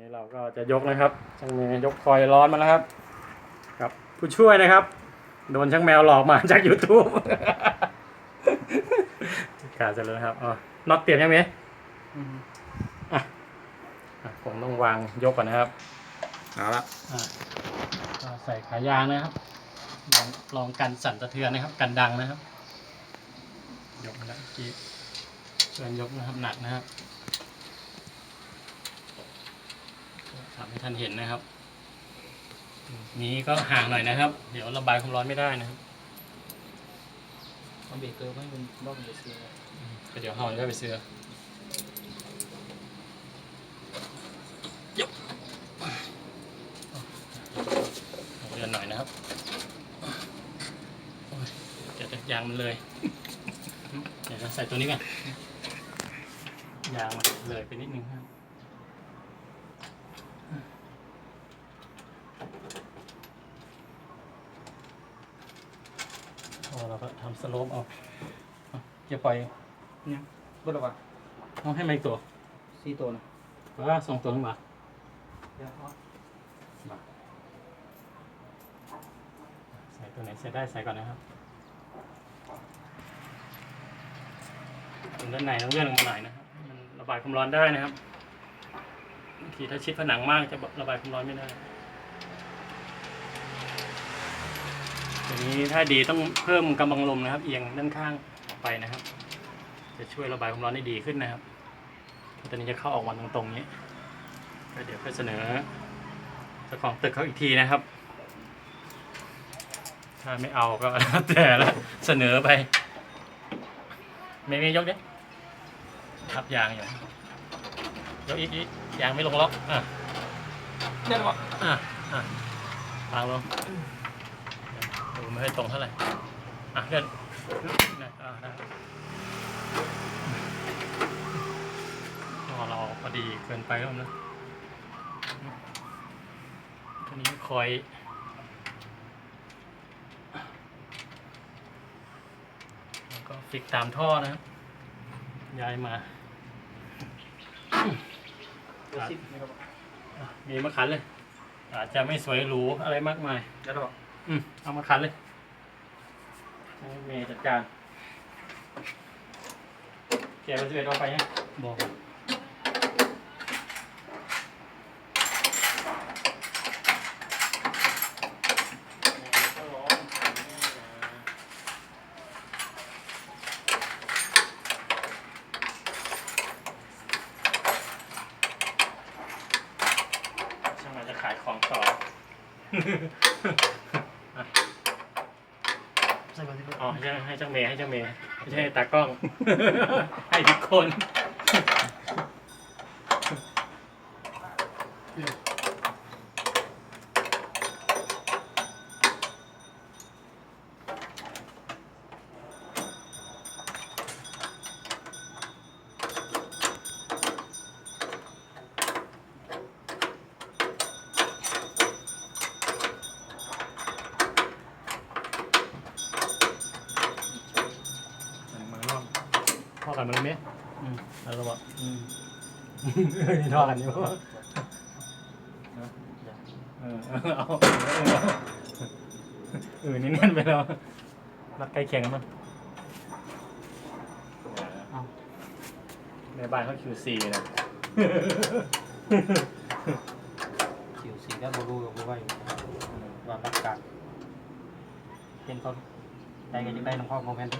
นี้เราก็จะยกนะครับช่างแมวยกคอยร้อนมาแล้วครับครับผู้ช่วยนะครับ โดนช่างแมวหลอกมาจาก YouTube กาเสร็จแล้วนะครับอ๋อน็อตเปลี่ยนยังไหมอะอะผมต้องวางยกก่อนนะครับเอาละอะก็ใส่ขายางนะครับ ลองลองกันสั่นสะเทือนนะครับ กันดังนะครับ ยกมาแล้วเมื่อกี้ช่วยยกนะครับหนักนะครับ ทำให้ท่านเห็นนะครับ นี้ก็ห่างหน่อยนะครับ เดี๋ยวระบายความร้อนไม่ได้นะครับเอาเบรกเกอร์ไม่เป็นรอบเบรกเกอร์ก็เดี๋ยวห่อก็ไปซื้อยุบเดินหน่อยนะครับโอ้ยเดี๋ยวจะยางมันเลย เดี๋ยวเราใส่ตัวนี้ก่อนยางมันเลยไปนิดนึงครับ โอ้เราก็ ทำสโลปเอาเอาอย่าปล่อยเนี่ยบดหรอวะเอาให้มันอีกตัวสี่ตัวนะว่าส่งตัวลงมาเดี๋ยวเอาใส่ตัวไหนใส่ได้ใส่ก่อนนะครับตรงด้านในต้องเลื่อนลงมาหน่อยนะครับให้มันระบายความร้อนได้นะครับบางทีถ้าชิดผนังมากจะระบายความร้อนไม่ได้ ตัวนี้ถ้าดีต้องเพิ่มกำลังลมนะครับ เอียงด้านข้างออกไปนะครับ จะช่วยระบายความร้อนได้ดีขึ้นนะครับตอนนี้จะเข้าออกมาตรงๆนี้ก็เดี๋ยวก็เสนอเจ้าของตึกเขาอีกทีนะครับ ถ้าไม่เอาก็แล้วแต่ละเสนอไปไม่ไม่ยกดิทับยางอยู่ยกอีกอีกยางไม่ลงล็อกอะเดี๋ยววะอะอะวางลง ดูไม่ค่อยตรงเท่าไหร่ อะเลื่อนนะอะได้พอเราพอดีเกินไปแล้วนะทีนี้คอยแล้วก็ฟิกตามท่อนะครับย้ายมาสิบนะครับมีมาขันเลย อาจจะไม่สวยหรูอะไรมากมายเดี๋ยววะอื มเอามาขันเลยให้เมย์จัดการแกะไปสิเอ็ดเอาไปยังบอกช่างมันจะขายของต่อ ใส่ก่อนที่ อ๋อ ให้เจ้าเมย์ให้เจ้าเมย์ไม่ใช่ให้ตากล้อง ให้ทุกคน อกันมือไหมอืม แล้วเราบอกอืมนี่ทอกันอยู่เออเอาเออนี่แน่นไปแล้วรักใกล้เคียงกันมั้งเอา ในบ้านเขา QC นะ สิวสีก็บรูกับบูไว้ว่าประกาศเป็นคนได้กันยังได้น้องพ่อโมแมนต์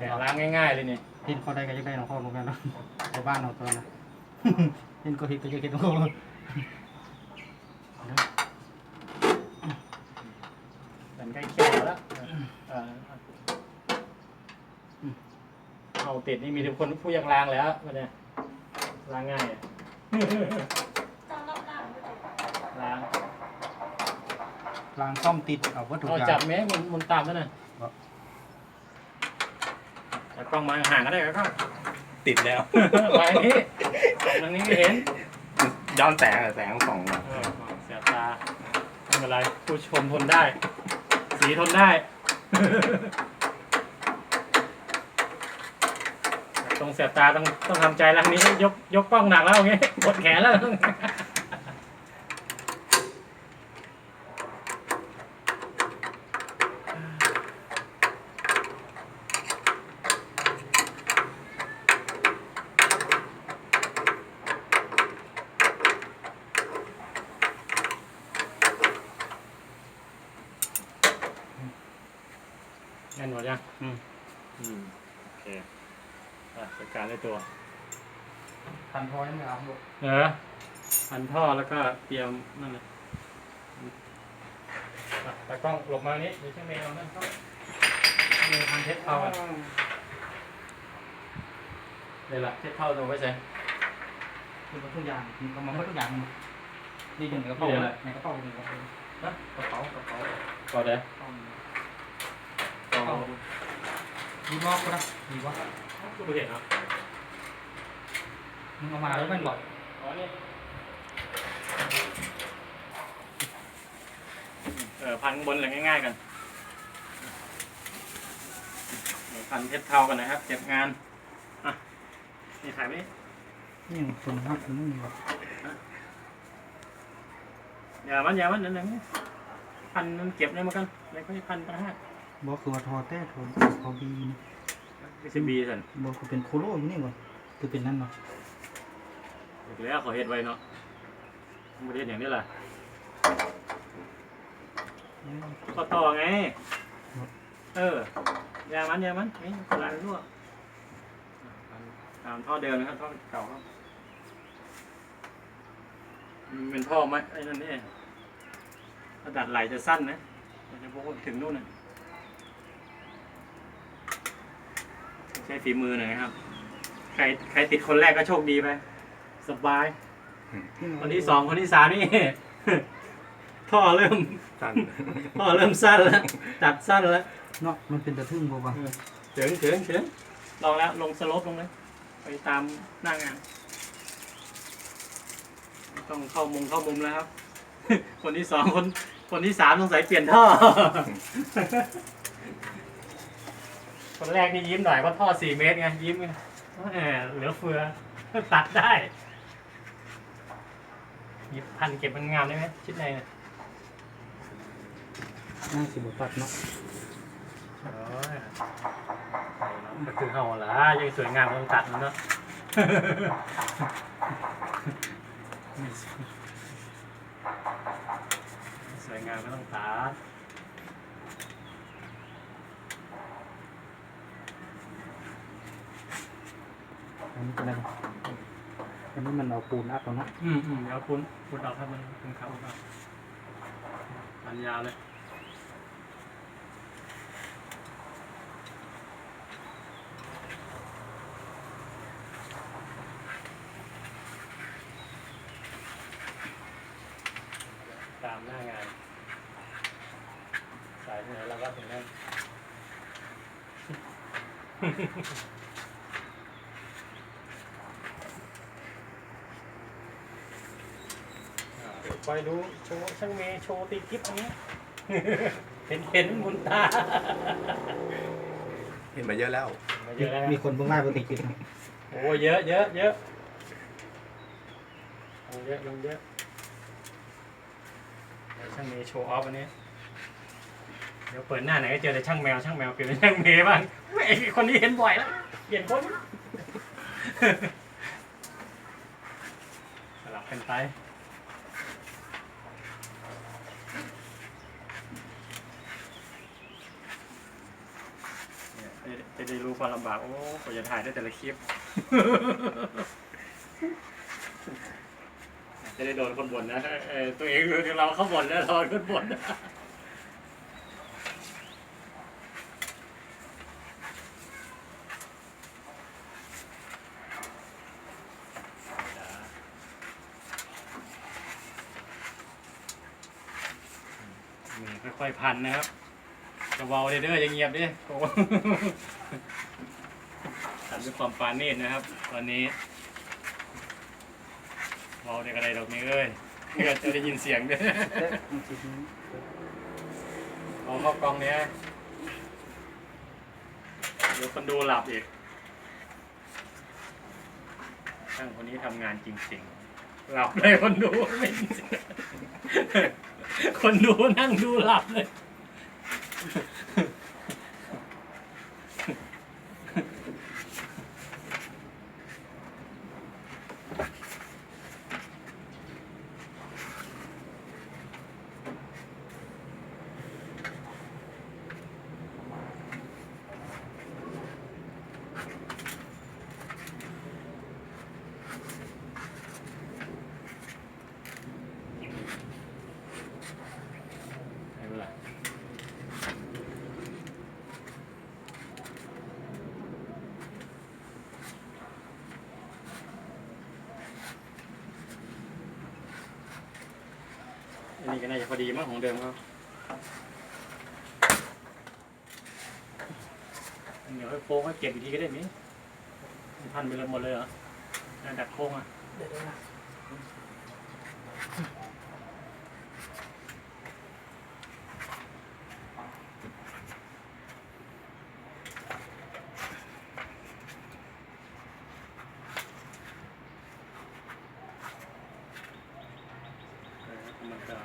แต่ล้างง่ายๆเลยนี่เห็นเขาได้กันยังได้น้องพ่อโมแมนต์เนาะในบ้านเราตัวนะ เห็นก็เห็นก็ยังเห็นน้องพ่อเลยมันใกล้เคียงแล้วเออเอาติดนี่มีทุกคนผู้ยังล้างแล้วมันเนี่ยล้างง่ายอะล้างรางซ่อมติดเอาวัตถุเอายาจับงแม้มันมันตามแล้วนะจับ กล้องมาห่างก็ได้ก็ติดแล้วไปนี้ตรงนี้ไม่เห็นย้อนแสงอะแสงส่องมาเออเสียตาไม่เป็นไรผู้ชมทนได้ สีทนได้ ตรงต้องเสียบตาต้องต้องทำใจแล้วทีนี้ยกยกกล้องหนักแล้วอย่างเงี้ยกดแขนแล้ว หมดยังอืม อืมโอเคอะจัดการได้ตัว พันพอยังไม่เอาลูกเออพันท่อแล้วก็เตรียมนั่นเลยอะตากล้องหลบมานี้เดี๋ยวช่างเมย์เอานั่นเข้ามีพันเทปเท่าอะเดี๋ยวละเทปเท่าตัวไว้ใส่คือมันทุกอย่างมีกำลังทุกอย่างนี่อยู่ในกระเป๋าเลยในกระเป๋าในกระเป๋านะกระเป๋ากระเป๋า ก่อนเลยกระเป๋า มีบอกก็ได้มีวะกูเห็นเนาะมึงเอามาแล้วมันบอกอ๋อนี่เออพันข้างบนเลยง่ายๆกันเดี๋ยวพันเทปเท่ากันนะครับเก็บงานอะนี่ถ่ายไหมนี่คนหักมันไม่มีวะอย่ามันอย่ามันนั่นนั่นพันมันเก็บได้เหมือนกันแล้วก็พันกันฮะ บอกคือว่าทอแต่ทอทอบีไม่ใช่บีสันบอกคือเป็นโคโลอยู่นี่วะคือเป็นนั่นวะอีกแล้วขอเฮ็ดไว้เนาะไม่ได้เฮ็ดอย่างนี้แหละก็ต่อไง เอออย่ามันอย่ามันนี่กระดาษรั่วตามท่อเดิมนะครับท่อเก่าครับมันเป็นท่อไหมไอ้นั่นนี่กระดาษไหลจะสั้นนะมันจะพกถึงนู่นน่ะ ช้ฝีมือหน่อยนะครับ ใครใครติดคนแรกก็โชคดีไปสบาย คนที่สองคนที่สามนี่ ท่อเริ่มสั้นท่อเริ่มสั้นแล้วตัดสั้นแล้วเนาะมันเป็นตะทึ่งบ่วะเฉิงเฉิงเฉิงลองแล้วลงสโลปลงเลย ไปตามหน้างานไม่ต้องเข้ามุมเข้ามุมแล้วครับ คนที่สองคน คนที่สามสงสัยเปลี่ยนท่อ คนแรกนี่ยิ้มหน่อยเพราะท่อสี่เมตรไงยิ้มไงแหมเหลือเฟือตัดได้หยิบพันเก็บมันงามได้ไหมชิดในเนี่ยน่าสิบตัดเนาะโอ้ยก็คือเขาละยังสวยงามต้องตัดมันเนาะสวยงามไม่ต้องตัด อันนี้เป็นอะไรอันนี้มันเอาปูนอัดเอาเนาะอืมอืมเดี๋ยวคุณคุณเอาครับมันคุณเขาเอาปันยาเลยตามหน้างาน สายที่ไหนเราก็ถึงนั่น ค อยดูโชว์ช่างเมย์โชว์ตีคลิปอันนี้ เห็นเห็นบุญตาเห็นมาเยอะแล้ว มาเยอะแล้วมีคนเบิ่งไล่ปกติกินโอ้เยอะเยอะเยอะลงเยอะลงเยอะเดี๋ยวช่างเมย์โชว์ออฟอันนี้ เดี๋ยวเปิดหน้าไหนก็เจอแต่ช่างแมวช่างแมวเปลี่ยนเป็นช่างเมย์บ้างไอ้คนนี้เห็นบ่อยแล้วเปลี่ยนคนสลับกันไป เนี่ย จะได้รู้ความลำบาก โอ้กว่าจะถ่ายได้แต่ละคลิป จะได้โดนคนบ่นนะเออตัวเองคือเราเขาบ่นแล้วเราโดนบ่นนะค่อยๆพันนะครับจะเบาเด้ออย่าเงียบดิโอ้ ด้วยความปราณีตนะครับ ตอนนี้เบาในกระไดดอกนี้เอ้ยเพื่อจะได้ยินเสียงด้วยเอาเข้ากล้องเนี้ยเดี๋ยวคนดูหลับอีกช่างคนนี้ทำงานจริงๆ หลับเลยคนดูไม่คนดูนั่งดูหลับเลย อันนี้ก็น่าจะพอดีมากของเดิมครับเดี๋ยวให้โค้งให้เก็บอีกทีก็ได้มั้ยพันไปเลยหมดเลยเหรอน่าดัดโค้งอะมันจะ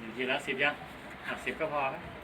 อยู่ ทีละสิบยังหักสิบก็พอไหม